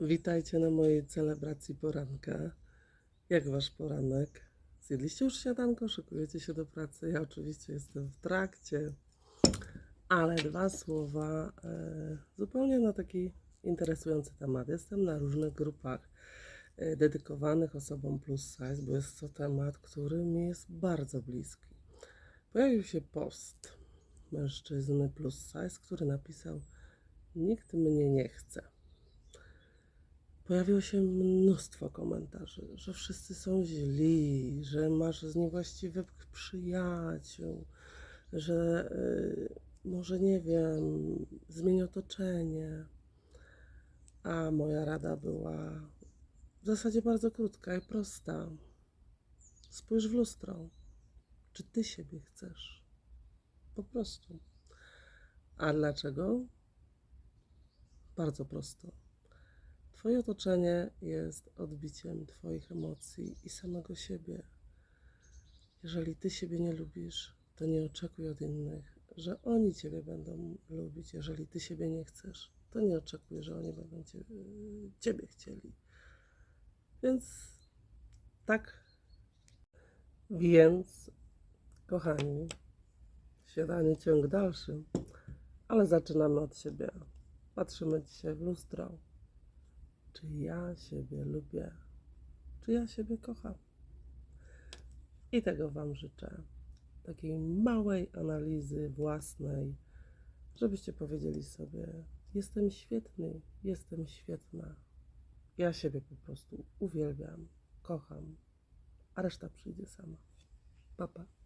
Witajcie na mojej celebracji poranka. Jak wasz poranek? Zjedliście już śniadanko? Szykujecie się do pracy? Ja oczywiście jestem w trakcie, ale dwa słowa e, zupełnie na taki interesujący temat. Jestem na różnych grupach e, dedykowanych osobom plus size, bo jest to temat, który mi jest bardzo bliski. Pojawił się post mężczyzny plus size, który napisał: Nikt mnie nie chce. Pojawiło się mnóstwo komentarzy, że wszyscy są źli, że masz z niewłaściwych przyjaciół, że y, może nie wiem, zmień otoczenie. A moja rada była w zasadzie bardzo krótka i prosta. Spójrz w lustro. Czy ty siebie chcesz? Po prostu. A dlaczego? Bardzo prosto. Twoje otoczenie jest odbiciem Twoich emocji i samego siebie. Jeżeli Ty siebie nie lubisz, to nie oczekuj od innych, że oni Ciebie będą lubić. Jeżeli Ty siebie nie chcesz, to nie oczekuj, że oni będą cię, Ciebie chcieli. Więc tak. Więc, kochani, śniadanie ciąg dalszy, ale zaczynamy od siebie. Patrzymy dzisiaj w lustro czy ja siebie lubię, czy ja siebie kocham. I tego Wam życzę. Takiej małej analizy własnej, żebyście powiedzieli sobie: Jestem świetny, jestem świetna. Ja siebie po prostu uwielbiam, kocham, a reszta przyjdzie sama. Papa. Pa.